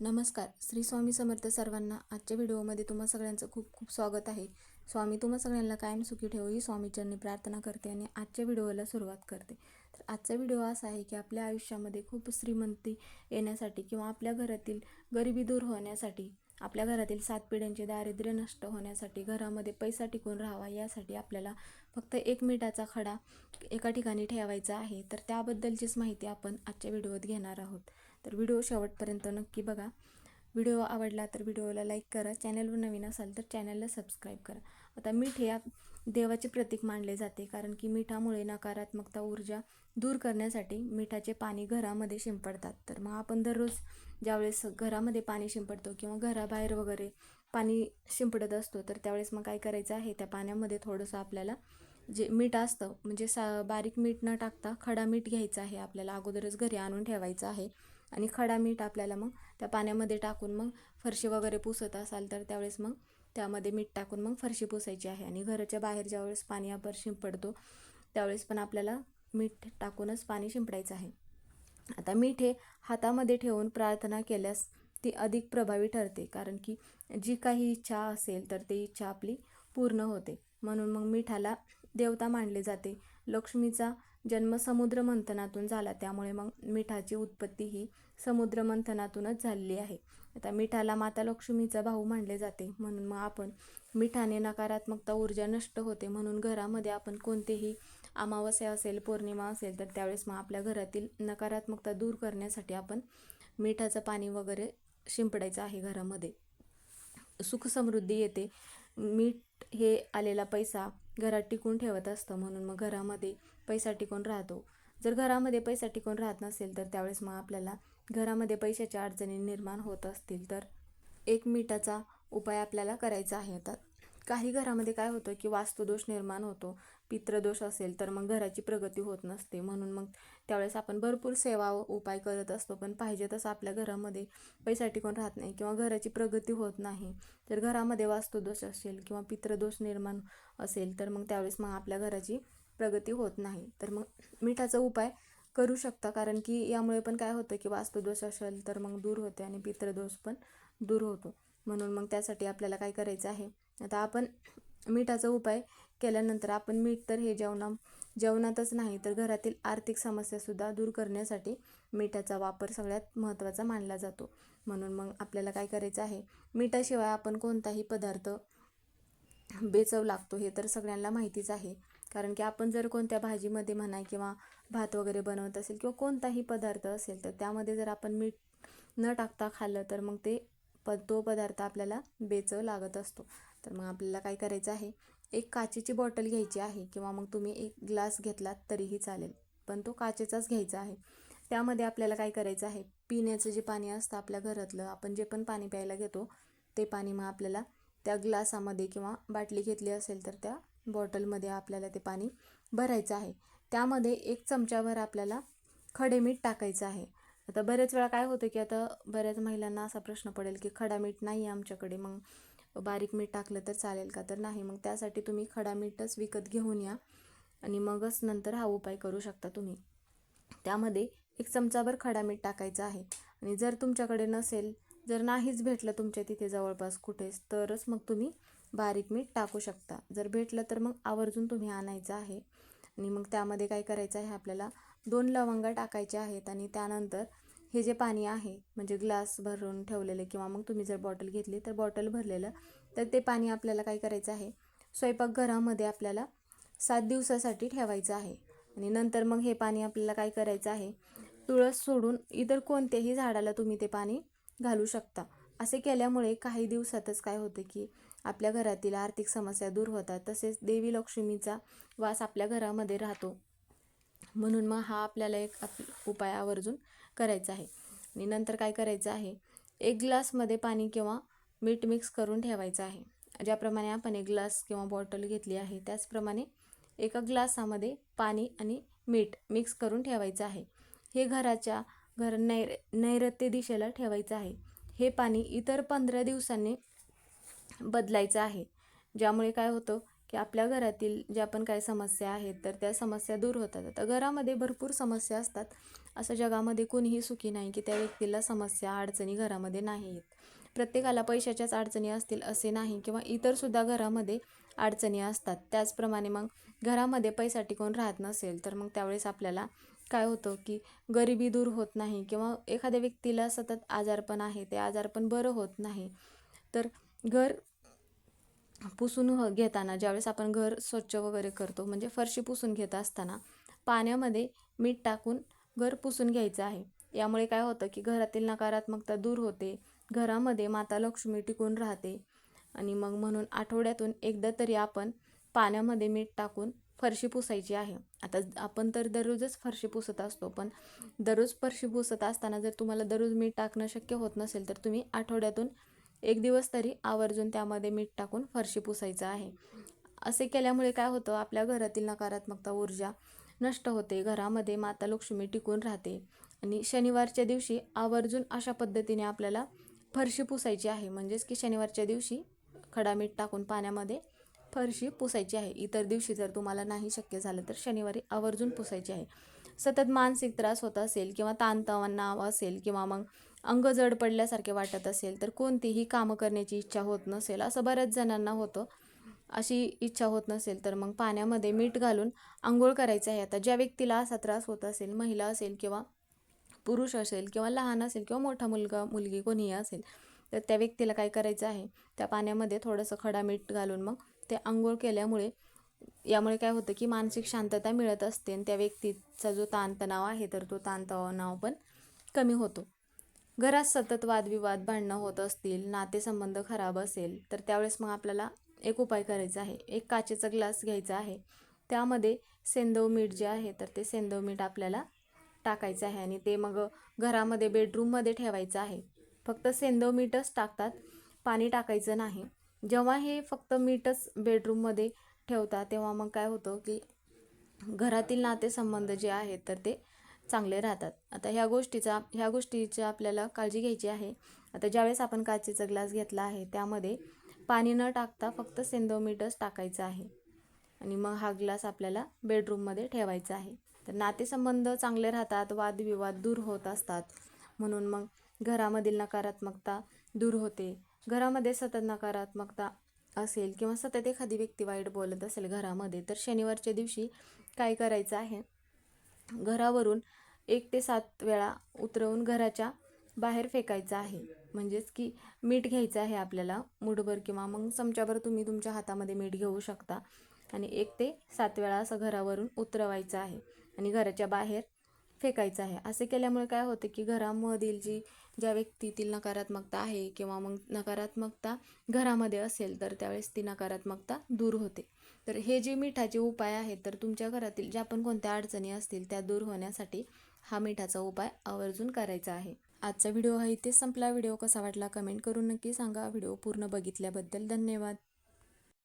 नमस्कार. श्री स्वामी समर्थ सर्वांना आजच्या व्हिडिओमध्ये तुम्हा सगळ्यांचं खूप खूप स्वागत आहे. स्वामी तुम्हा सगळ्यांना कायम सुखी ठेवू ही स्वामीचरणी प्रार्थना करते आणि आजच्या व्हिडिओला सुरुवात करते. तर आजचा व्हिडिओ असा आहे की आपल्या आयुष्यामध्ये खूप श्रीमंती येण्यासाठी किंवा आपल्या घरातील गरिबी दूर होण्यासाठी आपल्या घरातील सात पिढ्यांचे दारिद्र्य नष्ट होण्यासाठी घरामध्ये पैसा टिकून राहावा यासाठी आपल्याला फक्त एक मिठाचा खडा एका ठिकाणी ठेवायचा आहे. तर त्याबद्दलचीच माहिती आपण आजच्या व्हिडिओत घेणार आहोत. तर व्हिडिओ शेवटपर्यंत नक्की बघा. व्हिडिओ आवडला तर व्हिडिओला लाईक करा. चॅनलवर नवीन असाल तर चॅनलला सबस्क्राईब करा. आता मीठ हे देवाचे प्रतीक मानले जाते. कारण की मिठामुळे नकारात्मकता ऊर्जा दूर करण्यासाठी मिठाचे पाणी घरामध्ये शिंपडतात. तर मग आपण दररोज ज्यावेळेस घरामध्ये पाणी शिंपडतो किंवा घराबाहेर वगैरे पाणी शिंपडत असतो तर त्यावेळेस मग काय करायचं आहे? त्या पाण्यामध्ये थोडंसं आपल्याला जे मीठ असतं म्हणजे सा बारीक मीठ न टाकता खडा मीठ घ्यायचं आहे. आपल्याला अगोदरच घरी आणून ठेवायचं आहे. आणि खडा मीठ आपल्याला मग त्या पाण्यामध्ये टाकून मग फरशी वगैरे पुसत असाल तर त्यावेळेस मग त्यामध्ये मीठ टाकून मग फरशी पुसायची आहे. आणि घराच्या बाहेर ज्यावेळेस पाणी आपण शिंपडतो त्यावेळेस पण आपल्याला मीठ टाकूनच पाणी शिंपडायचं आहे. आता मीठ हे हातामध्ये ठेवून प्रार्थना केल्यास ती अधिक प्रभावी ठरते. कारण की जी काही इच्छा असेल तर ती इच्छा आपली पूर्ण होते. म्हणून मग मिठाला देवता मानले जाते. लक्ष्मीचा जन्म समुद्र मंथनातून झाला. त्यामुळे मग मिठाची उत्पत्ती ही समुद्र मंथनातूनच झालेली आहे. आता मिठाला माता लक्ष्मीचा भाऊ मानले जाते. म्हणून मग आपण मिठाने नकारात्मकता ऊर्जा नष्ट होते. म्हणून घरामध्ये आपण कोणतेही अमावस्या असेल पौर्णिमा असेल तर त्यावेळेस मग आपल्या घरातील नकारात्मकता दूर करण्यासाठी आपण मिठाचं पाणी वगैरे शिंपडायचं आहे घरामध्ये. सुख समृद्धी येते. मीठ हे आलेला पैसा घरात टिकून ठेवत असतं म्हणून मग घरामध्ये पैसा टिकून राहतो. जर घरामध्ये पैसा टिकून राहत नसेल तर त्यावेळेस मग आपल्याला घरामध्ये पैशाच्या अडचणी निर्माण होत असतील. तर एक मिठाचा उपाय आपल्याला करायचा आहे आता. काही घरामध्ये काय होतं की वास्तुदोष निर्माण होतो पित्रदोष असेल तर मग घराची प्रगती होत नसते. म्हणून मग त्यावेळेस आपण भरपूर सेवा उपाय करत असतो पण पाहिजे तसं आपल्या घरामध्ये पैसा टिकून राहत नाही किंवा घराची प्रगती होत नाही. तर घरामध्ये वास्तुदोष असेल किंवा पित्रदोष निर्माण असेल तर मग त्यावेळेस मग आपल्या घराची प्रगती होत नाही. तर मग मिठाचा उपाय करू शकता कारण की यामुळे पण काय होतं की वास्तुदोष असेल तर मग दूर होते आणि पित्रदोष पण दूर होतो. म्हणून मग त्यासाठी आपल्याला काय करायचं आहे? आता आपण मिठाचा उपाय केल्यानंतर आपण मीठ तर हे जेवणा जेवणातच नाही तर घरातील आर्थिक समस्यासुद्धा दूर करण्यासाठी मिठाचा वापर सगळ्यात महत्त्वाचा मानला जातो. म्हणून मग आपल्याला काय करायचं आहे? मिठाशिवाय आपण कोणताही पदार्थ बेचव लागतो हे तर सगळ्यांना माहितीच आहे. कारण की आपण जर कोणत्या भाजीमध्ये म्हणा किंवा भात वगैरे बनवत असेल किंवा कोणताही पदार्थ असेल तर त्यामध्ये जर आपण मीठ न टाकता खाल्लं तर मग ते प तो पदार्थ आपल्याला बेचव लागत असतो. तर मग आपल्याला काय करायचं आहे? एक काचेची बॉटल घ्यायची आहे किंवा मग तुम्ही एक ग्लास घेतलात तरीही चालेल. पण तो काचेचाच घ्यायचा आहे. त्यामध्ये आपल्याला काय करायचं आहे? पिण्याचं जे पाणी असतं आपल्या घरातलं आपण जे पण पाणी प्यायला घेतो ते पाणी मग आपल्याला त्या ग्लासामध्ये किंवा बाटली घेतली असेल तर त्या बॉटलमध्ये आपल्याला ते पाणी भरायचं आहे. त्यामध्ये एक चमच्याभर आपल्याला खडे मीठ टाकायचं आहे. आता बरेच वेळा काय होतं की आता बऱ्याच महिलांना असा प्रश्न पडेल की खडा मीठ नाही आमच्याकडे मग बारीक मीठ टाकलं तर चालेल का? तर नाही मग त्यासाठी तुम्ही खडा मीठच विकत घेऊन या आणि मगच नंतर हा उपाय करू शकता तुम्ही. त्यामध्ये एक चमचाभर खडा मीठ टाकायचं आहे आणि जर तुमच्याकडे नसेल जर नाहीच भेटलं तुमच्या तिथे जवळपास कुठेच तरच मग तुम्ही बारीक मीठ टाकू शकता. जर भेटलं तर मग आवर्जून तुम्ही आणायचं आहे. आणि मग त्यामध्ये काय करायचं आहे आपल्याला दोन लवंगा टाकायच्या आहेत आणि त्यानंतर हे जे पाणी आहे म्हणजे ग्लास भरून ठेवलेलं किंवा मग तुम्ही जर बॉटल घेतली तर बॉटल भरलेलं तर ते पाणी आपल्याला काय करायचं आहे? स्वयंपाकघरामध्ये आपल्याला सात दिवसासाठी ठेवायचं आहे. आणि नंतर मग हे पाणी आपल्याला काय करायचं आहे? तुळस सोडून इतर कोणत्याही झाडाला तुम्ही ते पाणी घालू शकता. असे केल्यामुळे काही दिवसातच काय होते की आपल्या घरातील आर्थिक समस्या दूर होतात. तसेच देवी लक्ष्मीचा वास आपल्या घरामध्ये राहतो. म्हणून मग हा आपल्याला एक आप उपाय आवर्जून करायचा आहे. आणि नंतर काय करायचं आहे? एक ग्लासमध्ये पाणी किंवा मीठ मिक्स करून ठेवायचं आहे. ज्याप्रमाणे आपण एक ग्लास किंवा बॉटल घेतली आहे त्याचप्रमाणे एका ग्लासामध्ये पाणी आणि मीठ मिक्स करून ठेवायचं आहे. हे घराच्या घर नैर नैऋत्य दिशेला ठेवायचं आहे. हे पाणी इतर पंधरा दिवसांनी बदलायचं आहे. ज्यामुळे काय होतं? की आपल्या घरातील ज्या पण काही समस्या आहेत तर त्या समस्या दूर होतात. आता घरामध्ये भरपूर समस्या असतात. असं जगामध्ये कोणीही सुखी नाही की त्या व्यक्तीला समस्या अडचणी घरामध्ये नाही आहेत प्रत्येकाला पैशाच्याच अडचणी असतील असे नाही किंवा इतरसुद्धा घरामध्ये अडचणी असतात. त्याचप्रमाणे मग घरामध्ये पैसा टिकून राहत नसेल तर मग त्यावेळेस आपल्याला काय होतं की गरिबी दूर होत नाही किंवा एखाद्या व्यक्तीला सतत आजारपण आहे ते आजारपण बरं होत नाही. तर घर पुसून घेताना ज्यावेळेस आपण घर स्वच्छ वगैरे करतो म्हणजे फरशी पुसून घेत असताना पाण्यामध्ये मीठ टाकून घर पुसून घ्यायचं आहे. यामुळे काय होतं की घरातील नकारात्मकता दूर होते घरामध्ये माता लक्ष्मी टिकून राहते आणि मग म्हणून आठवड्यातून एकदा तरी आपण पाण्यामध्ये मीठ टाकून फरशी पुसायची आहे. आता आपण तर दररोजच फरशी पुसत असतो पण दररोज फरशी पुसत असताना जर तुम्हाला दररोज मीठ टाकणं शक्य होत नसेल तर तुम्ही आठवड्यातून एक दिवस तरी आवर्जून त्यामध्ये मीठ टाकून फरशी पुसायचं आहे. असे केल्यामुळे काय होतं आपल्या घरातील नकारात्मकता ऊर्जा नष्ट होते. घरामध्ये माता लक्ष्मी टिकून राहते आणि शनिवारच्या दिवशी आवर्जून अशा पद्धतीने आपल्याला फरशी पुसायची आहे. म्हणजेच की शनिवारच्या दिवशी खडा मीठ टाकून पाण्यामध्ये फरशी पुसायची आहे. इतर दिवशी जर तुम्हाला नाही शक्य झालं तर शनिवारी आवर्जून पुसायची आहे. सतत मानसिक त्रास होत असेल किंवा ताणतणाव असेल किंवा मग अंग जड पडल्यासारखे वाटत असेल तर कोणतीही कामं करण्याची इच्छा होत नसेल असं बऱ्याच जणांना होतं. अशी इच्छा होत नसेल तर मग पाण्यामध्ये मीठ घालून आंघोळ करायचं आहे. आता ज्या व्यक्तीला असा त्रास होत असेल महिला असेल किंवा पुरुष असेल किंवा लहान असेल किंवा मोठा मुलगा मुलगी कोणीही असेल तर त्या व्यक्तीला काय करायचं आहे? त्या पाण्यामध्ये थोडंसं खडा मीठ घालून मग ते आंघोळ केल्यामुळे यामुळे काय होतं की मानसिक शांतता मिळत असते आणि त्या व्यक्तीचा जो ताणतणाव आहे तर तो ताणतणाव पण कमी होतो. घरात सतत वादविवाद भांडणं होत असतील नातेसंबंध खराब असेल तर त्यावेळेस मग आपल्याला एक उपाय करायचा आहे. एक काचेचा ग्लास घ्यायचा आहे. त्यामध्ये सेंदव मीठ जे आहे तर ते सेंदव मीठ आपल्याला टाकायचं आहे आणि ते मग घरामध्ये बेडरूममध्ये ठेवायचं आहे. फक्त सेंदव मीठच टाकतात पाणी टाकायचं नाही. जेव्हा हे फक्त मीठच बेडरूममध्ये ठेवतात तेव्हा मग काय होतं की घरातील नातेसंबंध जे आहेत तर ते चांगले राहतात. आता ह्या गोष्टीचा ह्या गोष्टीची आपल्याला काळजी घ्यायची आहे. आता ज्यावेळेस आपण काचेचा ग्लास घेतला आहे त्यामध्ये पाणी न टाकता फक्त सेंदव टाकायचं आहे. आणि मग हा ग्लास आपल्याला बेडरूममध्ये ठेवायचा आहे. तर नातेसंबंध चांगले राहतात वादविवाद दूर होत असतात. म्हणून मग घरामधील नकारात्मकता दूर होते. घरामध्ये सतत नकारात्मकता असेल किंवा सतत एखादी व्यक्ती वाईट बोलत असेल घरामध्ये तर शनिवारच्या दिवशी काय करायचं आहे? घरावरून एक ते सात वेळा उतरवून घराच्या बाहेर फेकायचं आहे. म्हणजेच की मीठ घ्यायचं आहे आपल्याला मुठभर किंवा मग चमच्याभर तुम्ही तुमच्या हातामध्ये मीठ घेऊ शकता. आणि एक ते सात वेळा असं घरावरून उतरवायचं आहे. आणि घराच्या बाहेर फेकायचं आहे. असे केल्यामुळे काय होते की घरामधील जी ज्या व्यक्तीतील नकारात्मकता आहे किंवा मग नकारात्मकता घरामध्ये असेल तर त्यावेळेस ती नकारात्मकता दूर होते. तर हे जे मिठाचे उपाय आहेत तर तुमच्या घरातील ज्या पण कोणत्या अडचणी असतील त्या दूर होण्यासाठी हा मिठाचा उपाय आवर्जून करायचा आहे. आजचा व्हिडिओ हा इथेच संपला. व्हिडिओ कसा वाटला कमेंट करून नक्की सांगा. व्हिडिओ पूर्ण बघितल्याबद्दल धन्यवाद.